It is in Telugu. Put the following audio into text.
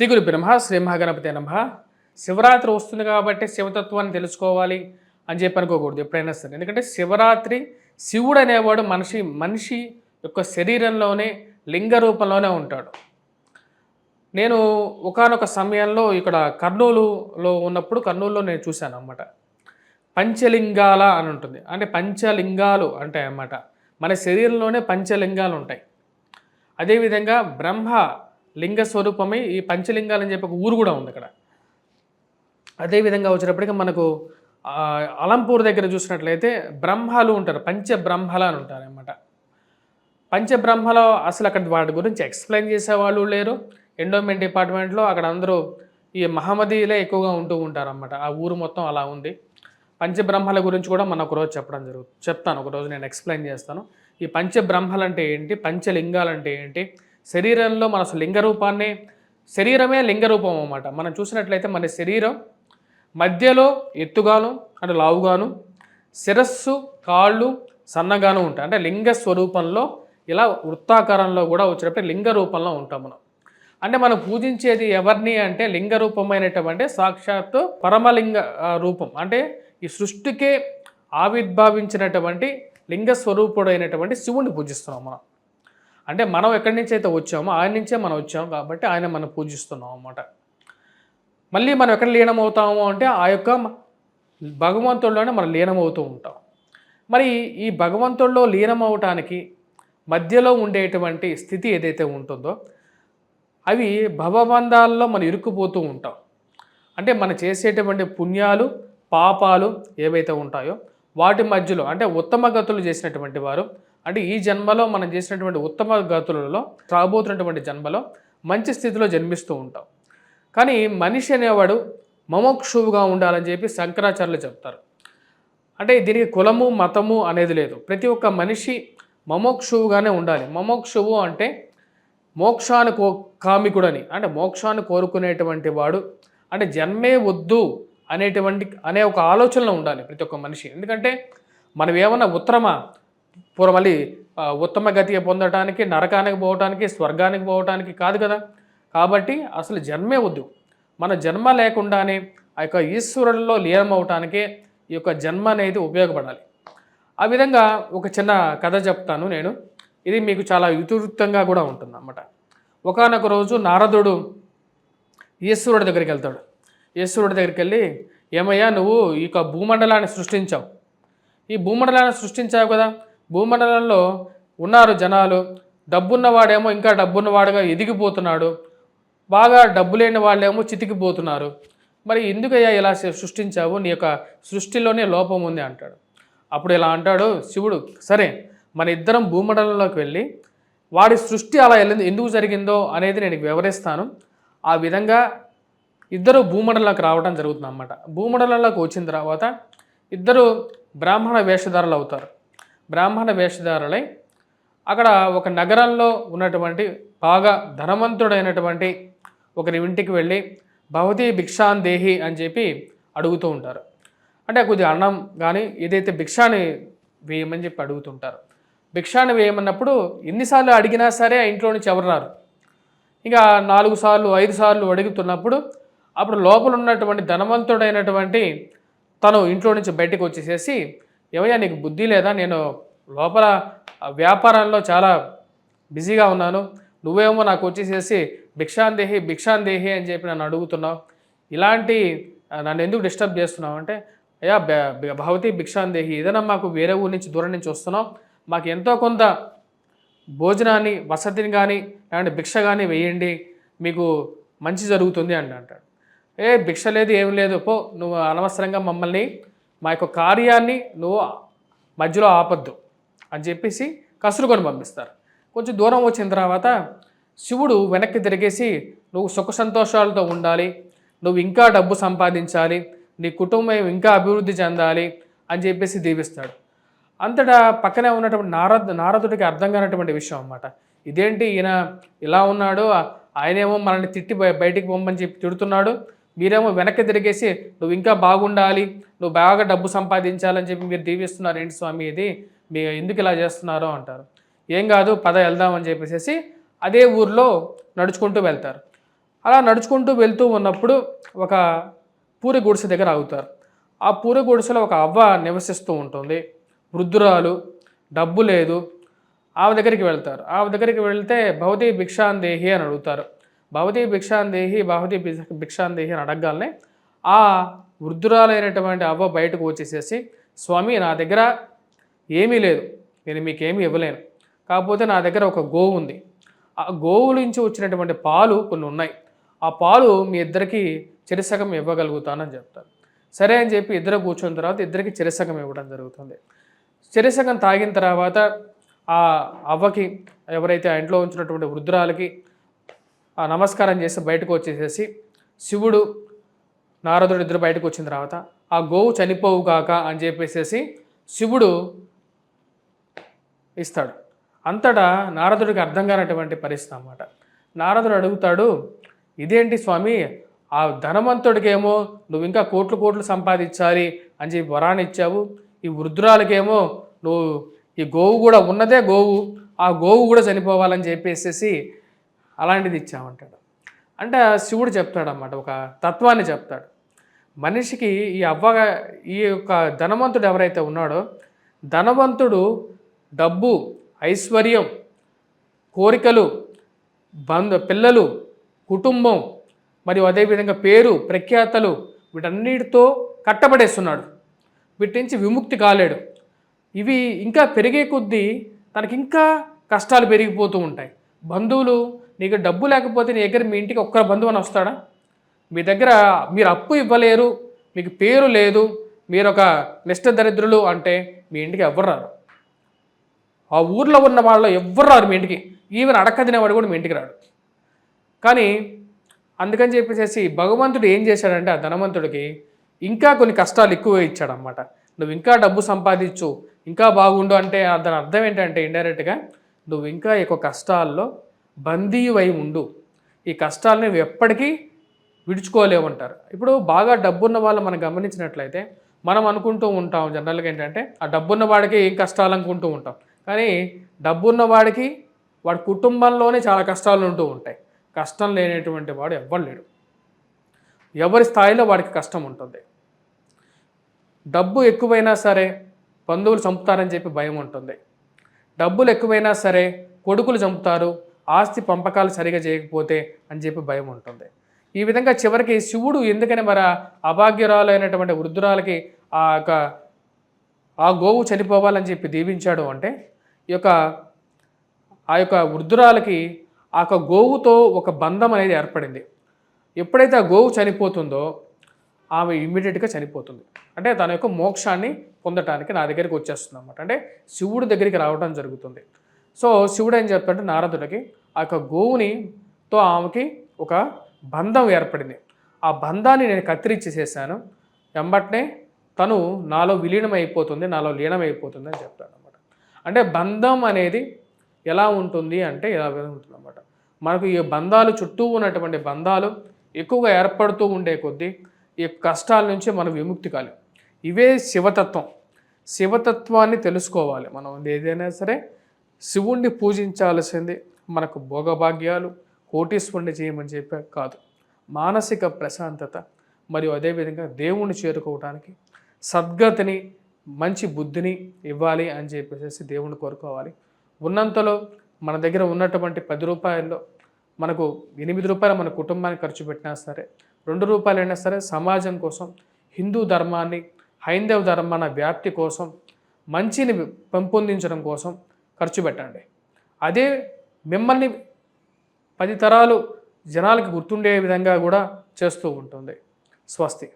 శ్రీ గురు బ్రహ్మ శ్రీ మహాగణపతి నమ. శివరాత్రి వస్తుంది కాబట్టి శివతత్వాన్ని తెలుసుకోవాలి అని చెప్పి అనుకోకూడదు ఎప్పుడైనా సరే. ఎందుకంటే శివరాత్రి శివుడు అనేవాడు మనిషి మనిషి యొక్క శరీరంలోనే లింగ రూపంలోనే ఉంటాడు. నేను ఒకానొక సమయంలో ఇక్కడ కర్నూలులో ఉన్నప్పుడు కర్నూలులో నేను చూశాను అన్నమాట. పంచలింగాల అని ఉంటుంది. అంటే పంచలింగాలు అంటే అన్నమాట మన శరీరంలోనే పంచలింగాలు ఉంటాయి. అదేవిధంగా బ్రహ్మ లింగ స్వరూపమే ఈ పంచలింగాలు అని చెప్పి ఒక ఊరు కూడా ఉంది అక్కడ. అదేవిధంగా వచ్చినప్పటికీ మనకు అలంపూర్ దగ్గర చూసినట్లయితే బ్రహ్మలు ఉంటారు పంచబ్రహ్మలు అని ఉంటారు అనమాట పంచబ్రహ్మలో అసలు అక్కడ వాటి గురించి ఎక్స్ప్లెయిన్ చేసేవాళ్ళు లేరు. ఎండోమెంట్ డిపార్ట్మెంట్లో అక్కడ అందరూ ఈ మహమ్మదీలే ఎక్కువగా ఉంటూ ఉంటారన్నమాట. ఆ ఊరు మొత్తం అలా ఉంది. పంచబ్రహ్మల గురించి కూడా మనం ఒకరోజు చెప్పడం జరుగుతుంది చెప్తాను. ఒకరోజు నేను ఎక్స్ప్లెయిన్ చేస్తాను. ఈ పంచబ్రహ్మలు అంటే ఏంటి? పంచలింగాలు అంటే ఏంటి? శరీరంలో మన లింగ రూపాన్ని శరీరమే లింగ రూపం అన్నమాట. మనం చూసినట్లయితే మన శరీరం మధ్యలో ఎత్తుగాను అంటే లావుగాను శిరస్సు కాళ్ళు సన్నగాను ఉంటాయి. అంటే లింగ స్వరూపంలో ఇలా వృత్తాకారంలో కూడా వచ్చినప్పుడు లింగ రూపంలో ఉంటాం మనం. అంటే మనం పూజించేది ఎవరిని అంటే లింగ రూపమైనటువంటి సాక్షాత్తు పరమలింగ రూపం. అంటే ఈ సృష్టికే ఆవిర్భావించినటువంటి లింగ స్వరూపుడైనటువంటి శివుణ్ణి పూజిస్తున్నాం మనం. అంటే మనం ఎక్కడి నుంచి అయితే వచ్చామో ఆయన నుంచే మనం వచ్చాము కాబట్టి ఆయన మనం పూజిస్తున్నాం అన్నమాట. మళ్ళీ మనం ఎక్కడ లీనమవుతాము అంటే ఆ యొక్క భగవంతుల్లోనే మనం లీనమవుతూ ఉంటాం. మరి ఈ భగవంతుల్లో లీనమవటానికి మధ్యలో ఉండేటువంటి స్థితి ఏదైతే ఉంటుందో అవి భవబంధాల్లో మనం ఇరుక్కుపోతూ ఉంటాం. అంటే మనం చేసేటువంటి పుణ్యాలు పాపాలు ఏవైతే ఉంటాయో వాటి మధ్యలో అంటే ఉత్తమ గతులు చేసినటువంటి వారు అంటే ఈ జన్మలో మనం చేసినటువంటి ఉత్తమ గతులలో రాబోతున్నటువంటి జన్మలో మంచి స్థితిలో జన్మిస్తూ ఉంటాం. కానీ మనిషి అనేవాడు మమోక్షువుగా ఉండాలని చెప్పి శంకరాచార్యులు చెప్తారు. అంటే దీనికి కులము మతము అనేది లేదు. ప్రతి ఒక్క మనిషి మమోక్షువుగానే ఉండాలి. మమోక్షువు అంటే మోక్షాన్ని కో కామికుడని. అంటే మోక్షాన్ని కోరుకునేటువంటి వాడు. అంటే జన్మే వద్దు అనేటువంటి అనే ఒక ఆలోచనలో ఉండాలి ప్రతి ఒక్క మనిషి. ఎందుకంటే మనం ఏమన్నా ఉత్తరమా? పూర్వం మళ్ళీ ఉత్తమ గతి పొందడానికి నరకానికి పోవటానికి స్వర్గానికి పోవటానికి కాదు కదా. కాబట్టి అసలు జన్మే వద్దు. మన జన్మ లేకుండానే ఆ యొక్క ఈశ్వరుడిలో లీనమవటానికే ఈ యొక్క జన్మ అనేది ఉపయోగపడాలి. ఆ విధంగా ఒక చిన్న కథ చెప్తాను నేను. ఇది మీకు చాలా ఇతివృత్తంగా కూడా ఉంటుంది అన్నమాట ఒకనొక రోజు నారదుడు ఈశ్వరుడి దగ్గరికి వెళ్తాడు. ఈశ్వరుడి దగ్గరికి వెళ్ళి ఏమయ్యా నువ్వు ఈ యొక్క భూమండలాన్ని సృష్టించావు. ఈ భూమండలాన్ని సృష్టించావు కదా. భూమండలంలో ఉన్నారు జనాలు. డబ్బున్నవాడేమో ఇంకా డబ్బున్నవాడుగా ఎదిగిపోతున్నాడు. బాగా డబ్బు లేని వాళ్ళేమో చితికిపోతున్నారు. మరి ఎందుకయ్యా ఇలా సృష్టించావు? నీ యొక్క సృష్టిలోనే లోపం ఉంది అంటాడు. అప్పుడు ఇలా అంటాడు శివుడు సరే మన ఇద్దరం భూమండలంలోకి వెళ్ళి వాడి సృష్టి అలా వెళ్ళింది ఎందుకు జరిగిందో అనేది నేను వివరిస్తాను. ఆ విధంగా ఇద్దరు భూమండలంలోకి రావడం జరుగుతుంది అన్నమాట భూమండలంలోకి వచ్చిన తర్వాత ఇద్దరు బ్రాహ్మణ వేషధారులు అవుతారు. బ్రాహ్మణ వేషధారులై అక్కడ ఒక నగరంలో ఉన్నటువంటి బాగా ధనవంతుడైనటువంటి ఒకరి ఇంటికి వెళ్ళి భవతి భిక్షాన్ దేహి అని చెప్పి అడుగుతూ ఉంటారు. అంటే కొద్దిగా అన్నం కానీ ఏదైతే భిక్షాని వేయమని చెప్పి అడుగుతుంటారు. భిక్షాన్ని వేయమన్నప్పుడు ఎన్నిసార్లు అడిగినా సరే ఆ ఇంట్లో నుంచి ఎవరు రారు. ఇక నాలుగు సార్లు ఐదు సార్లు అడుగుతున్నప్పుడు అప్పుడు లోపల ఉన్నటువంటి ధనవంతుడైనటువంటి తను ఇంట్లో నుంచి బయటకు వచ్చేసేసి ఏమయ్యా నీకు బుద్ధి లేదా? నేను లోపల వ్యాపారంలో చాలా బిజీగా ఉన్నాను. నువ్వేమో నాకు వచ్చేసేసి భిక్షాందేహి భిక్షాందేహి అని చెప్పి నన్ను అడుగుతున్నావు. ఇలాంటి నన్ను ఎందుకు డిస్టర్బ్ చేస్తున్నావు అంటే అయ్యా భవతి భిక్షాందేహి ఏదైనా మాకు వేరే ఊరి నుంచి దూరం నుంచి వస్తున్నాం మాకు ఎంతో కొంత భోజనాన్ని వసతిని కానీ లేదంటే భిక్ష కానీ వేయండి. మీకు మంచి జరుగుతుంది అని అంటాడు. ఏ భిక్ష లేదు ఏం లేదు. పో నువ్వు అనవసరంగా మమ్మల్ని మా యొక్క కార్యాన్ని నువ్వు మధ్యలో ఆపద్దు అని చెప్పేసి కసురుకొని పంపిస్తారు. కొంచెం దూరం వచ్చిన తర్వాత శివుడు వెనక్కి తిరిగేసి నువ్వు సుఖ సంతోషాలతో ఉండాలి నువ్వు ఇంకా డబ్బు సంపాదించాలి నీ కుటుంబం ఇంకా అభివృద్ధి చెందాలి అని చెప్పేసి దీవిస్తాడు. అంతటా పక్కనే ఉన్నటువంటి నారద్ నారదుడికి అర్థం కానటువంటి విషయం అన్నమాట. ఇదేంటి ఈయన ఇలా ఉన్నాడు ఆయనేమో మనల్ని తిట్టి బయటికి పొమ్మని చెప్పి తిడుతున్నాడు మీరేమో వెనక్కి తిరిగేసి నువ్వు ఇంకా బాగుండాలి నువ్వు బాగా డబ్బు సంపాదించాలని చెప్పి మీరు దీవిస్తున్నారు ఏంటి స్వామి ఇది? మీ ఎందుకు ఇలా చేస్తున్నారో? అంటారు. ఏం కాదు పద వెళ్దామని చెప్పేసి అదే ఊర్లో నడుచుకుంటూ వెళ్తారు. అలా నడుచుకుంటూ వెళ్తూ ఉన్నప్పుడు ఒక పూరి గుడిసె దగ్గర ఆగుతారు. ఆ పూరి గుడిసెలో ఒక అవ్వ నివసిస్తూ ఉంటుంది. వృద్ధురాలు డబ్బు లేదు. ఆమె దగ్గరికి వెళ్తారు. ఆమె దగ్గరికి వెళ్తే భవతి భిక్షాందేహి అని అడుగుతారు. భవతి భిక్షాందేహి భవతి భిక్షాందేహి అని అడగగానే ఆ వృద్ధురాలైనటువంటి అవ్వ బయటకు వచ్చేసేసి స్వామి నా దగ్గర ఏమీ లేదు. నేను మీకేమీ ఇవ్వలేను. కాకపోతే నా దగ్గర ఒక గోవు ఉంది. ఆ గోవు నుంచి వచ్చినటువంటి పాలు కొన్ని ఉన్నాయి. ఆ పాలు మీ ఇద్దరికి చిరసగం ఇవ్వగలుగుతానని చెప్తారు. సరే అని చెప్పి ఇద్దరు కూర్చున్న తర్వాత ఇద్దరికి చిరసగం ఇవ్వడం జరుగుతుంది. చిరసగం తాగిన తర్వాత ఆ అవ్వకి ఎవరైతే ఆ ఇంట్లో ఉంచినటువంటి వృద్ధురాలకి ఆ నమస్కారం చేసి బయటకు వచ్చేసేసి శివుడు నారదుడు ఇద్దరు బయటకు వచ్చిన తర్వాత ఆ గోవు చనిపోవు కాక అని చెప్పేసేసి శివుడు ఇస్తాడు. అంతటా నారదుడికి అర్థం కానటువంటి పరిస్థితి అన్నమాట. నారదుడు అడుగుతాడు ఇదేంటి స్వామి? ఆ ధనవంతుడికేమో నువ్వు ఇంకా కోట్లు కోట్లు సంపాదించాలి అని చెప్పి వరాన్ని ఇచ్చావు. ఈ వృద్ధురాలకేమో నువ్వు ఈ గోవు కూడా ఉన్నదే గోవు. ఆ గోవు కూడా చనిపోవాలని చెప్పేసేసి అలాంటిది ఇచ్చామంటాడు. అంటే శివుడు శివుడు చెప్తాడన్నమాట ఒక తత్వాన్ని చెప్తాడు. మనిషికి ఈ అవ్వగా ఈ యొక్క ధనవంతుడు ఎవరైతే ఉన్నాడో ధనవంతుడు డబ్బు ఐశ్వర్యం కోరికలు బంధు పిల్లలు కుటుంబం మరియు అదేవిధంగా పేరు ప్రఖ్యాతలు వీటన్నిటితో కట్టబడేస్తున్నాడు. వీటి నుంచి విముక్తి కాలేడు. ఇవి ఇంకా పెరిగే కొద్దీ తనకి ఇంకా కష్టాలు పెరిగిపోతూ ఉంటాయి. బంధువులు నీకు డబ్బు లేకపోతే నీ దగ్గర మీ ఇంటికి ఒక్క బంధువు అని వస్తాడా? మీ దగ్గర మీరు అప్పు ఇవ్వలేరు మీకు పేరు లేదు మీరు ఒక నిష్ట దరిద్రులు అంటే మీ ఇంటికి ఎవ్వరు రారు. ఆ ఊర్లో ఉన్న వాళ్ళు ఎవ్వరు రారు మీ ఇంటికి. ఈవెన్ అడక్క తినేవాడు కూడా మీ ఇంటికి రాడు. కానీ అందుకని చెప్పేసి భగవంతుడు ఏం చేశాడంటే ఆ ధనవంతుడికి ఇంకా కొన్ని కష్టాలు ఎక్కువ ఇచ్చాడనమాట నువ్వు ఇంకా డబ్బు సంపాదించు ఇంకా బాగుండు అంటే దాని అర్థం ఏంటంటే ఇండైరెక్ట్గా నువ్వు ఇంకా ఎక్కువ కష్టాల్లో బందీవై ఉండు. ఈ కష్టాలని నువ్వు ఎప్పటికీ విడుచుకోలేమంటారు ఇప్పుడు బాగా డబ్బున్న వాళ్ళు మనం గమనించినట్లయితే మనం అనుకుంటూ ఉంటాం జనరల్గా ఏంటంటే ఆ డబ్బున్న వాడికి ఏం కష్టాలు అనుకుంటూ ఉంటాం. కానీ డబ్బున్న వాడికి వాడి కుటుంబంలోనే చాలా కష్టాలు ఉంటూ ఉంటాయి. కష్టం లేనటువంటి వాడు ఎవ్వరు లేడు. ఎవరి స్థాయిలో వాడికి కష్టం ఉంటుంది. డబ్బు ఎక్కువైనా సరే బంధువులు చంపుతారని చెప్పి భయం ఉంటుంది. డబ్బులు ఎక్కువైనా సరే కొడుకులు చంపుతారు ఆస్తి పంపకాలు సరిగా చేయకపోతే అని చెప్పి భయం ఉంటుంది. ఈ విధంగా చివరికి శివుడు ఎందుకని మరి అభాగ్యురాలైనటువంటి వృద్ధురాలకి ఆ యొక్క ఆ గోవు చనిపోవాలని చెప్పి దీవించాడు అంటే ఈ యొక్క ఆ యొక్క వృద్ధురాలకి ఆ యొక్క గోవుతో ఒక బంధం అనేది ఏర్పడింది. ఎప్పుడైతే ఆ గోవు చనిపోతుందో ఆమె ఇమ్మీడియట్గా చనిపోతుంది. అంటే తన యొక్క మోక్షాన్ని పొందటానికి నా దగ్గరికి వచ్చేస్తుంది అనమాట అంటే శివుడి దగ్గరికి రావడం జరుగుతుంది. సో శివుడు ఏం చెప్తాడంటే నారదుడికి ఆ యొక్క గోవుని తో ఆమెకి ఒక బంధం ఏర్పడింది. ఆ బంధాన్ని నేను కత్తిరించేసేసాను. వెంబట్నే తను నాలో విలీనం అయిపోతుంది నాలో లీనం అయిపోతుంది అని చెప్తాడు అనమాట అంటే బంధం అనేది ఎలా ఉంటుంది అంటే ఇలా ఉంటుంది అనమాట మనకు ఈ బంధాలు చుట్టూ ఉన్నటువంటి బంధాలు ఎక్కువగా ఏర్పడుతూ ఉండే కొద్దీ ఈ కష్టాల నుంచి మనం విముక్తి కాలి. ఇవే శివతత్వం. శివతత్వాన్ని తెలుసుకోవాలి. మనం ఏదైనా సరే శివుణ్ణి పూజించాల్సింది మనకు భోగభాగ్యాలు కోటీశ్వరుని చేయమని చెప్పే కాదు. మానసిక ప్రశాంతత మరియు అదేవిధంగా దేవుణ్ణి చేరుకోవడానికి సద్గతిని మంచి బుద్ధిని ఇవ్వాలి అని చెప్పేసి దేవుణ్ణి కోరుకోవాలి. ఉన్నంతలో మన దగ్గర ఉన్నటువంటి పది రూపాయల్లో మనకు ఎనిమిది రూపాయలు మన కుటుంబానికి ఖర్చు పెట్టినా సరే రెండు రూపాయలైనా సరే సమాజం కోసం హిందూ ధర్మాన్ని హైందవ ధర్మాన వ్యాప్తి కోసం మంచిని పెంపొందించడం కోసం ఖర్చు పెట్టండి. అదే మిమ్మల్ని పది తరాలు జనాలకి గుర్తుండే విధంగా కూడా చేస్తూ ఉంటుంది. స్వస్తి.